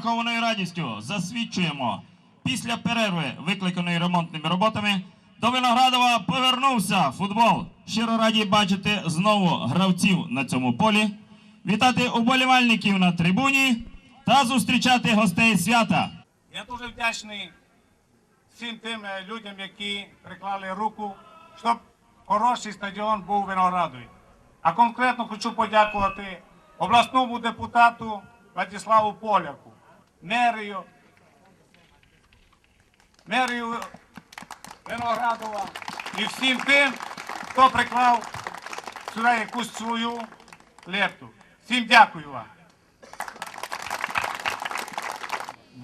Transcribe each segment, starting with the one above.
неприхованою радістю засвідчуємо, після перерви, викликаної ремонтними роботами, до Виноградова повернувся футбол. Щиро раді бачити знову гравців на цьому полі, вітати уболівальників на трибуні та зустрічати гостей свята. Я дуже вдячний всім тим е, людям, які приклали руку, щоб хороший стадіон був Виноградові. А конкретно хочу подякувати обласному депутату Владиславу Поляку, мерію, мерію Виноградова і всім тим, хто приклав сюди якусь свою лепту. Всім дякую вам.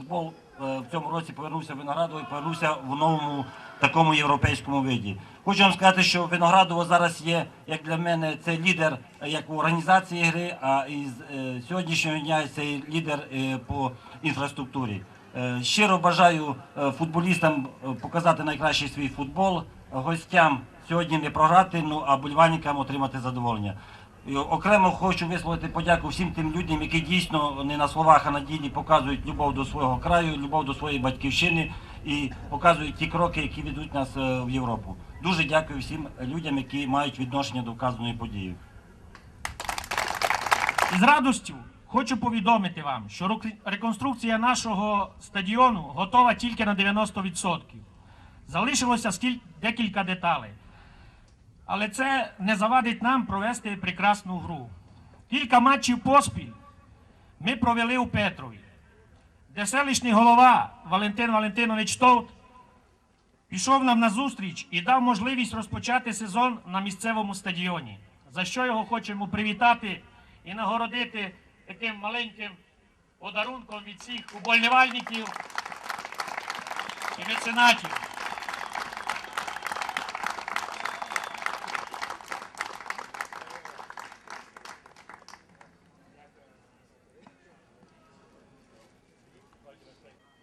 футбол в цьому році повернувся в Виноградово і повернувся в новому такому європейському виді. Хочу вам сказати, що Виноградово зараз є, як для мене, це лідер як в організації гри, а із сьогоднішнього дня це лідер по інфраструктурі. Е, Щиро бажаю е, футболістам е, показати найкращий свій футбол, гостям сьогодні не програти, ну а болівальникам отримати задоволення. Окремо хочу висловити подяку всім тим людям, які дійсно не на словах, а на ділі показують любов до свого краю, любов до своєї батьківщини і показують ті кроки, які ведуть нас в Європу. Дуже дякую всім людям, які мають відношення до вказаної події. З радістю хочу повідомити вам, що реконструкція нашого стадіону готова тільки на 90%. Залишилося декілька деталей. Але це не завадить нам провести прекрасну гру. Кілька матчів поспіль ми провели у Петрові, де селищний голова Валентин Валентинович Товт пішов нам на зустріч і дав можливість розпочати сезон на місцевому стадіоні, за що його хочемо привітати і нагородити таким маленьким подарунком від всіх уболівальників і меценатів.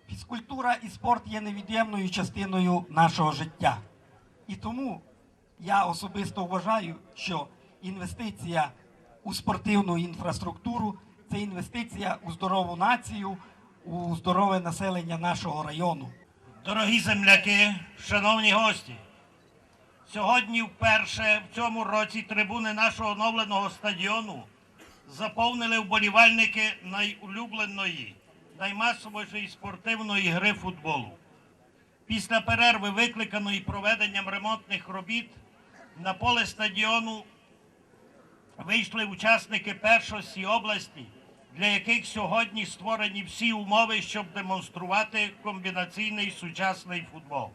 Фізкультура і спорт є невід'ємною частиною нашого життя. І тому я особисто вважаю, що інвестиція у спортивну інфраструктуру це інвестиція у здорову націю, у здорове населення нашого району. Дорогі земляки, шановні гості, сьогодні вперше в цьому році трибуни нашого оновленого стадіону заповнили вболівальники найулюбленої, наймасовішої спортивної гри футболу. Після перерви, викликаної проведенням ремонтних робіт, на поле стадіону вийшли учасники першості області, для яких сьогодні створені всі умови, щоб демонструвати комбінаційний сучасний футбол.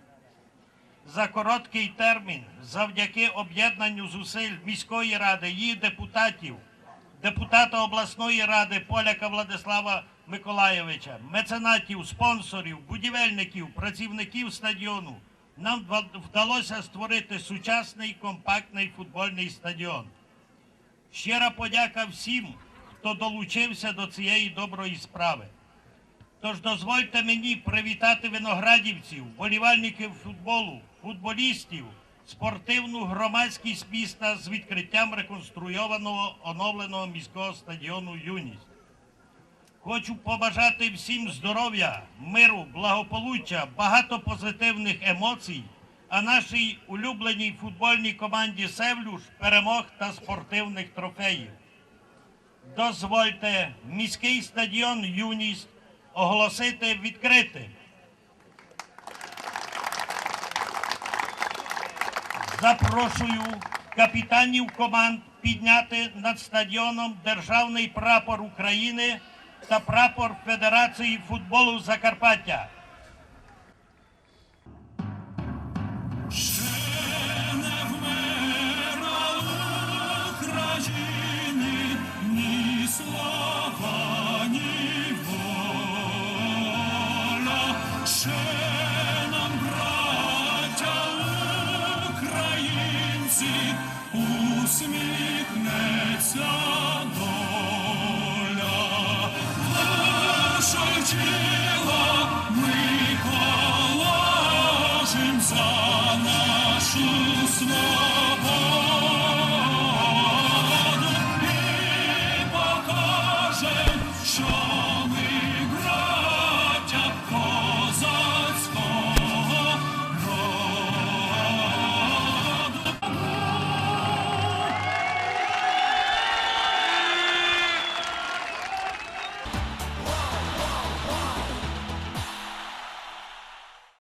За короткий термін, завдяки об'єднанню зусиль міської ради, її депутатів, депутата обласної ради Поляка Владислава Миколаєвича, меценатів, спонсорів, будівельників, працівників стадіону, нам вдалося створити сучасний компактний футбольний стадіон. Щира подяка всім, хто долучився до цієї доброї справи. Тож дозвольте мені привітати виноградівців, болівальників футболу, футболістів, спортивну громадськість міста з відкриттям реконструйованого оновленого міського стадіону Юність. Хочу побажати всім здоров'я, миру, благополуччя, багато позитивних емоцій, а нашій улюбленій футбольній команді Севлюш перемог та спортивних трофеїв. Дозвольте міський стадіон Юність оголосити відкритим. Запрошую капітанів команд підняти над стадіоном державний прапор України та прапор Федерації футболу Закарпаття. Усміхнеться доля, тіла ми